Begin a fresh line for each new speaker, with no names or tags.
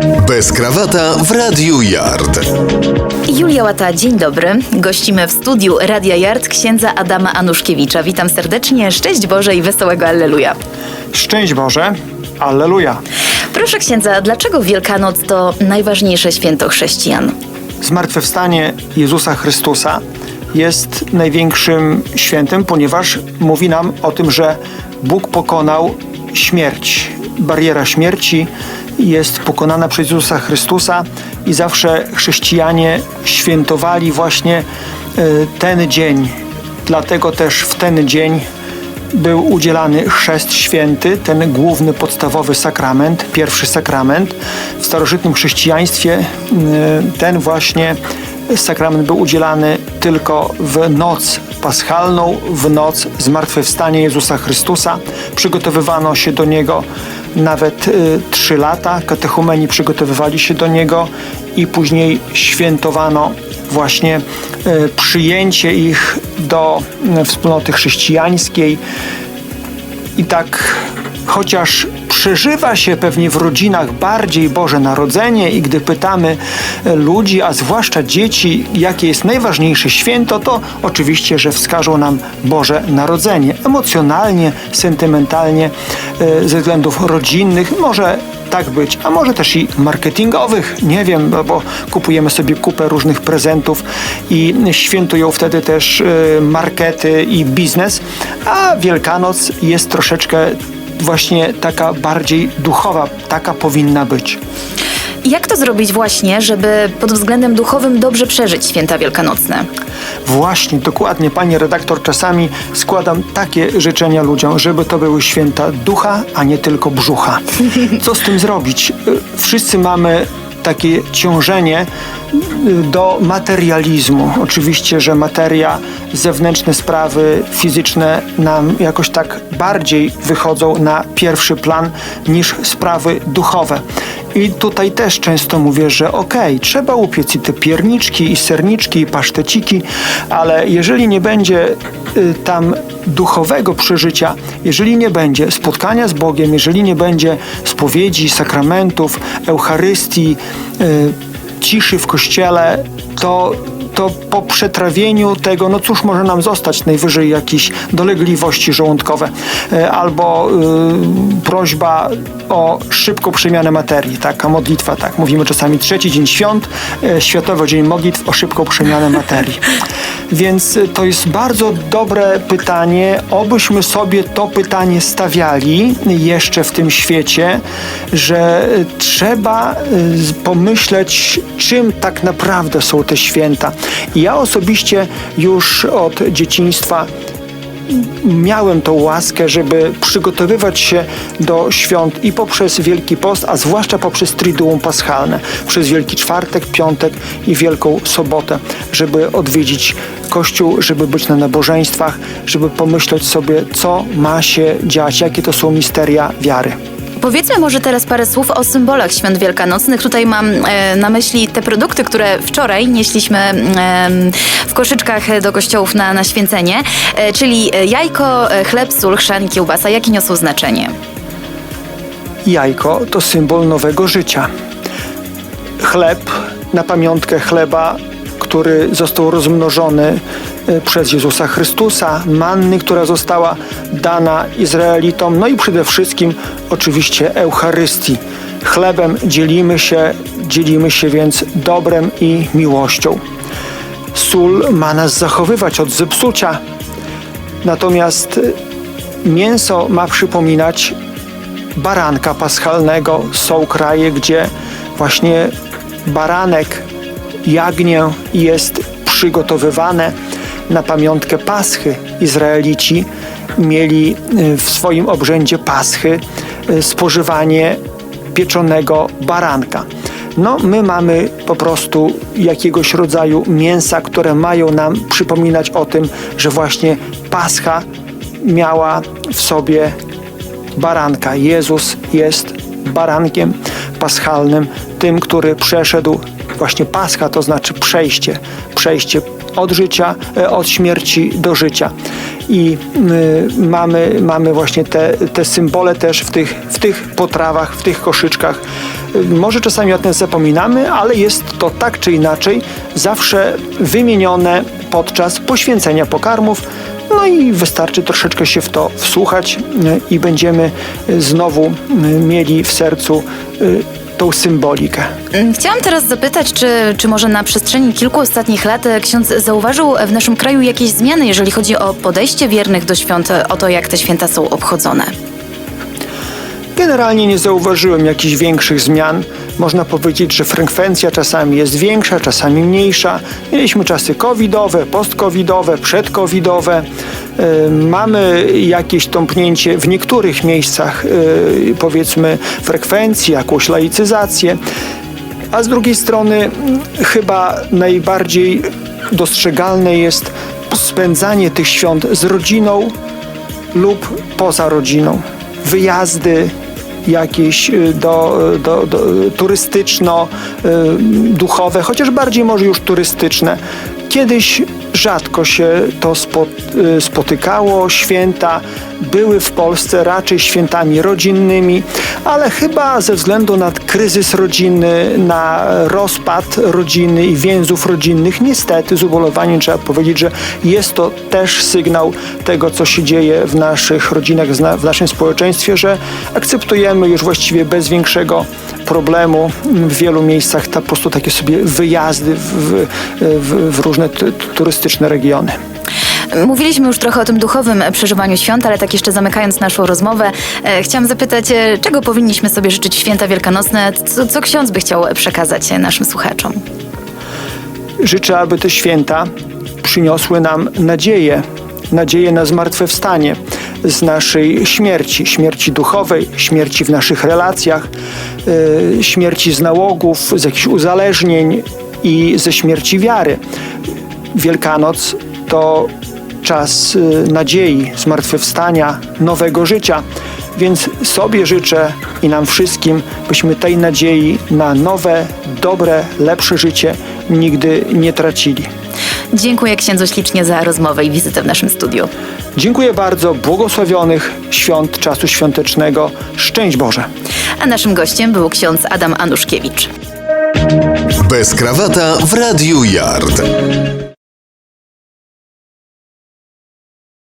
Bez krawata w Radiu Yard.
Julia Łata, dzień dobry. Gościmy w studiu Radia Yard księdza Adama Anuszkiewicza. Witam serdecznie, szczęść Boże i wesołego Alleluja.
Szczęść Boże, Alleluja.
Proszę księdza, dlaczego Wielkanoc to najważniejsze święto chrześcijan?
Zmartwychwstanie Jezusa Chrystusa jest największym świętem, ponieważ mówi nam o tym, że Bóg pokonał śmierć. Bariera śmierci jest pokonana przez Jezusa Chrystusa i zawsze chrześcijanie świętowali właśnie e, ten dzień. Dlatego też w ten dzień był udzielany chrzest święty, ten główny, podstawowy sakrament, pierwszy sakrament. W starożytnym chrześcijaństwie y, ten właśnie sakrament był udzielany tylko w noc paschalną, w noc zmartwychwstania Jezusa Chrystusa. Przygotowywano się do niego nawet y, trzy lata. Katechumeni przygotowywali się do niego i później świętowano właśnie y, przyjęcie ich do y, wspólnoty chrześcijańskiej. I tak, chociaż przeżywa się pewnie w rodzinach bardziej Boże Narodzenie i gdy pytamy e, ludzi, a zwłaszcza dzieci, jakie jest najważniejsze święto, to oczywiście, że wskażą nam Boże Narodzenie. Emocjonalnie, sentymentalnie, e, ze względów rodzinnych, może tak być, a może też i marketingowych, nie wiem, bo- bo kupujemy sobie kupę różnych prezentów i świętują wtedy też e, markety i biznes, a Wielkanoc jest troszeczkę właśnie taka bardziej duchowa, taka powinna być.
Jak to zrobić właśnie, żeby pod względem duchowym dobrze przeżyć święta wielkanocne?
Właśnie, dokładnie, pani redaktor, czasami składam takie życzenia ludziom, żeby to były święta ducha, a nie tylko brzucha. Co z tym zrobić? Y, Wszyscy mamy takie ciążenie y, do materializmu. Oczywiście, że materia, zewnętrzne sprawy fizyczne nam jakoś tak bardziej wychodzą na pierwszy plan niż sprawy duchowe. I tutaj też często mówię, że okej, trzeba upiec i te pierniczki, i serniczki, i paszteciki, ale jeżeli nie będzie y, tam duchowego przeżycia, jeżeli nie będzie spotkania z Bogiem, jeżeli nie będzie spowiedzi, sakramentów, Eucharystii, y, ciszy w kościele, to, to po przetrawieniu tego, no cóż może nam zostać? Najwyżej jakieś dolegliwości żołądkowe e, albo y, prośba o szybką przemianę materii, taka modlitwa, tak. Mówimy czasami trzeci dzień świąt, e, Światowy Dzień Modlitw o szybką przemianę materii. Więc y, to jest bardzo dobre pytanie, obyśmy sobie to pytanie stawiali jeszcze w tym świecie, że y, trzeba y, pomyśleć, czym tak naprawdę są te święta. Ja osobiście już od dzieciństwa miałem tą łaskę, żeby przygotowywać się do świąt i poprzez Wielki Post, a zwłaszcza poprzez Triduum Paschalne, przez Wielki Czwartek, Piątek i Wielką Sobotę, żeby odwiedzić Kościół, żeby być na nabożeństwach, żeby pomyśleć sobie, co ma się dziać, jakie to są misteria wiary.
Powiedzmy może teraz parę słów o symbolach świąt wielkanocnych. Tutaj mam e, na myśli te produkty, które wczoraj nieśliśmy em, w koszyczkach do kościołów na, na święcenie, e, czyli jajko, e, chleb, sól, chrzan kiełbasa. Jakie niosą znaczenie?
Jajko to symbol nowego życia. Chleb na pamiątkę chleba, który został rozmnożony e, przez Jezusa Chrystusa, manny, która została dana Izraelitom, no i przede wszystkim oczywiście Eucharystii. Chlebem dzielimy się, dzielimy się więc dobrem i miłością. Sól ma nas zachowywać od zepsucia, natomiast e, mięso ma przypominać baranka paschalnego. Są kraje, gdzie właśnie baranek, jagnię jest przygotowywane na pamiątkę Paschy. Izraelici mieli y, w swoim obrzędzie Paschy y, spożywanie pieczonego baranka. No, my mamy po prostu jakiegoś rodzaju mięsa, które mają nam przypominać o tym, że właśnie Pascha miała w sobie baranka. Jezus jest barankiem paschalnym, tym, który przeszedł właśnie Pascha, to znaczy przejście, przejście od życia, e, od śmierci do życia. I mamy, mamy właśnie te, te symbole też w tych, w tych potrawach, w tych koszyczkach Y, Może czasami o tym zapominamy, ale jest to tak czy inaczej zawsze wymienione podczas poświęcenia pokarmów. No i wystarczy troszeczkę się w to wsłuchać y, i będziemy znowu mieli w sercu tą symbolikę.
Chciałam teraz zapytać, czy, czy może na przestrzeni kilku ostatnich lat e, ksiądz zauważył w naszym kraju jakieś zmiany, jeżeli chodzi o podejście wiernych do świąt, e, o to, jak te święta są obchodzone?
Generalnie nie zauważyłem jakichś większych zmian. Można powiedzieć, że frekwencja czasami jest większa, czasami mniejsza. Mieliśmy czasy covidowe, post-covidowe, przed-covidowe. Yy, Mamy jakieś tąpnięcie w niektórych miejscach, yy, powiedzmy, frekwencji, jakąś laicyzację. A z drugiej strony mm, chyba najbardziej dostrzegalne jest spędzanie tych świąt z rodziną lub poza rodziną. Wyjazdy jakieś y, do, do, do, turystyczno-duchowe, chociaż bardziej może już turystyczne. Kiedyś rzadko się to spo, y, spotykało. Święta były w Polsce raczej świętami rodzinnymi, ale chyba ze względu na kryzys rodzinny, na rozpad rodziny i więzów rodzinnych, niestety z ubolewaniem trzeba powiedzieć, że jest to też sygnał tego, co się dzieje w naszych rodzinach, w naszym społeczeństwie, że akceptujemy już właściwie bez większego problemu w wielu miejscach ta, po prostu takie sobie wyjazdy w, w, w, różne turystyczne regiony.
Mówiliśmy już trochę o tym duchowym e, przeżywaniu świąt, ale tak jeszcze zamykając naszą rozmowę, e, chciałam zapytać, e, czego powinniśmy sobie życzyć w święta wielkanocne? Co, co ksiądz by chciał przekazać e, naszym słuchaczom?
Życzę, aby te święta przyniosły nam nadzieję, nadzieję na zmartwychwstanie z naszej śmierci, śmierci duchowej, śmierci w naszych relacjach, yy, śmierci z nałogów, z jakichś uzależnień i ze śmierci wiary. Wielkanoc to czas y, nadziei, zmartwychwstania, nowego życia. Więc sobie życzę i nam wszystkim, byśmy tej nadziei na nowe, dobre, lepsze życie nigdy nie tracili.
Dziękuję księdzu ślicznie za rozmowę i wizytę w naszym studiu.
Dziękuję bardzo. Błogosławionych świąt czasu świątecznego. Szczęść Boże.
A naszym gościem był ksiądz Adam Anuszkiewicz.
Bez krawata w Radiu Yard.